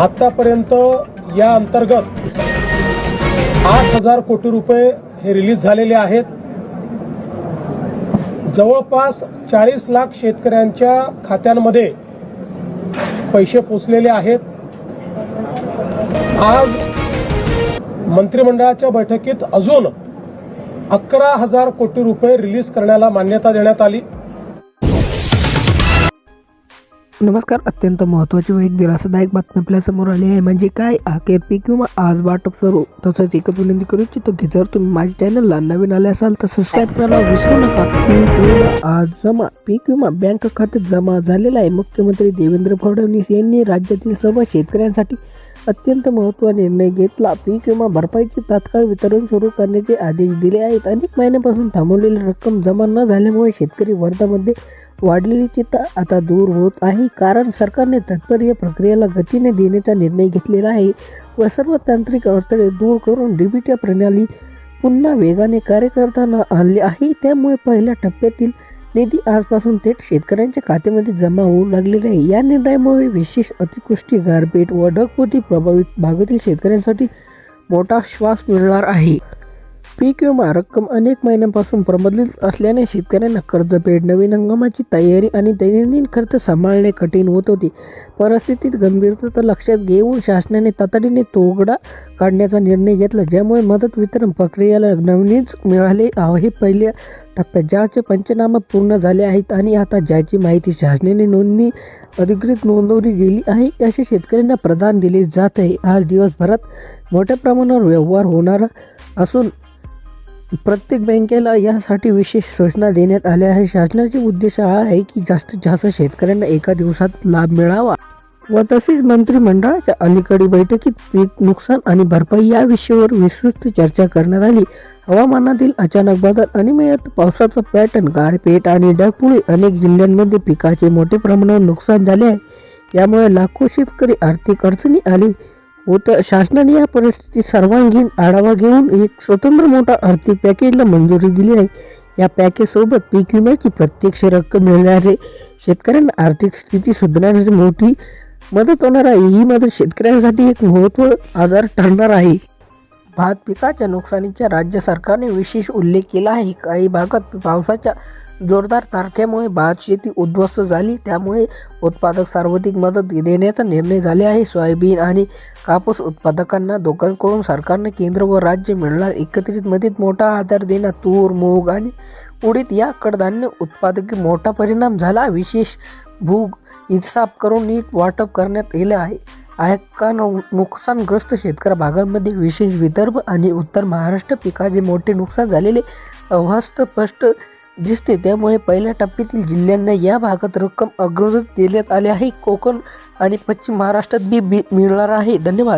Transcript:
आत्तापर्यंत या अंतर्गत आठ हजार कोटी रुपये हे रिलीज झालेले आहेत. जवळपास चाळीस लाख शेतकऱ्यांच्या खात्यांमध्ये पैसे पोचलेले आहेत. आज मंत्रिमंडळाच्या बैठकीत अजून अकरा हजार कोटी रुपये रिलीज करण्याला मान्यता देण्यात आली. नमस्कार अत्यंत महत्त्वाची व एक दिलासादायक बातमी आपल्यासमोर आली आहे. म्हणजे काय? अखेर पीक विमा आज वाटप सर्व तसंच एकच विनंती करू इच्छितो की जर तुम्ही माझ्या चॅनलला नवीन आले असाल तर सबस्क्राईब करायला विसरू नका. पीक आज जमा पीक विमा बँक खात्यात जमा झालेला आहे. मुख्यमंत्री देवेंद्र फडणवीस यांनी राज्यातील सर्व शेतकऱ्यांसाठी अत्यंत महत्त्वाचा निर्णय घेतला. पीक विमा भरपाईचे तात्काळ वितरण सुरू करण्याचे आदेश दिले आहेत. अनेक महिन्यापासून थांबवलेली रक्कम जमा न झाल्यामुळे शेतकरी वर्धामध्ये वाढलेली चिंता आता दूर होत आहे. कारण सरकारने तात्पर्य प्रक्रियेला गतीने देण्याचा निर्णय घेतलेला आहे व सर्व तांत्रिक अडथळे दूर करून डीबीटी प्रणाली पुन्हा वेगाने कार्य करताना आणली आहे. त्यामुळे पहिल्या टप्प्यातील निधी आजपासून थेट शेतकऱ्यांच्या खात्यामध्ये जमा होऊ लागलेले आहे. या निर्णयामुळे विशेष अतिवृष्टी गारपीट व ढगफुटी प्रभावित भागातील शेतकऱ्यांसाठी मोठा श्वास मिळणार आहे. पीक विमा रक्कम अनेक महिन्यांपासून प्रबलित असल्याने शेतकऱ्यांना कर्जफेड नवीन हंगामाची तयारी आणि दैनंदिन खर्च सांभाळणे कठीण होत होते. परिस्थितीत गंभीरता लक्षात घेऊन शासनाने तातडीने तोगडा काढण्याचा निर्णय घेतला ज्यामुळे मदत वितरण प्रक्रियेला नवीनच मिळाले हे पहिल्या टप्प्यात ज्याचे पंचनामे पूर्ण झाले आहेत आणि आता ज्याची माहिती शासनाने नोंदणी अधिकृत नोंदवली गेली आहे असे शेतकऱ्यांना प्रदान दिले जात आहे. आज दिवसभरात मोठ्या प्रमाणावर व्यवहार होणार असून प्रत्येक बँकेला यासाठी विशेष सूचना देण्यात आल्या आहे शासनाचे उद्देश हा आहे की जास्तीत जास्त शेतकऱ्यांना एका दिवसात लाभ मिळावा. व तसेच मंत्रिमंडळाच्या अलीकडील बैठकीत पीक नुकसान आणि भरपाई या विषयावर विस्तृत चर्चा करण्यात आली. हवामानातील अचानक बदल अनियमित पावसाचा पॅटर्न गारपीट आणि ढगपुळी अनेक जिल्ह्यांमध्ये पिकाचे मोठ्या प्रमाणावर नुकसान झाले आहे. यामुळे लाखो शेतकरी आर्थिक अडचणी आली. होत शासनाने या परिस्थितीत सर्वांगीण आढावा घेऊन एक स्वतंत्र मोठा आर्थिक पॅकेजला मंजुरी दिली आहे. या पॅकेजसोबत पीक विम्याची प्रत्यक्ष रक्कम मिळणारे शेतकऱ्यांना आर्थिक स्थिती सुधारण्याची मोठी मदत होणार आहे. ही मदत शेतकऱ्यांसाठी एक महत्त्व आधार ठरणार आहे. भात पिकाच्या नुकसानीचा राज्य सरकारने विशेष उल्लेख केला आहे. काही भागात पावसाच्या जोरदार तारखेमुळे भात शेती उद्ध्वस्त झाली. त्यामुळे उत्पादक सर्वाधिक मदत देण्याचा निर्णय झाले आहे. सोयाबीन आणि कापूस उत्पादकांना दोघांकडून सरकारने केंद्र व राज्य मिळणार एकत्रित मदत मोठा आधार देणार. तूर मूग आणि उडीद या कडधान्य उत्पादकी मोठा परिणाम झाला. विशेष भूग इन्साफ करून नीट वाटप करण्यात येले आहे. आहे नुकसानग्रस्त शेतकरी भागांमध्ये विशेष विदर्भ आणि उत्तर महाराष्ट्र पिकाचे मोठे नुकसान झालेले अवस्थस्पष्ट दिसते. त्यामुळे पहिल्या टप्प्यातील जिल्ह्यांना या भागात रक्कम अग्रगत देण्यात आली आहे. कोकण आणि पश्चिम महाराष्ट्रात बी मिळणार आहे. धन्यवाद.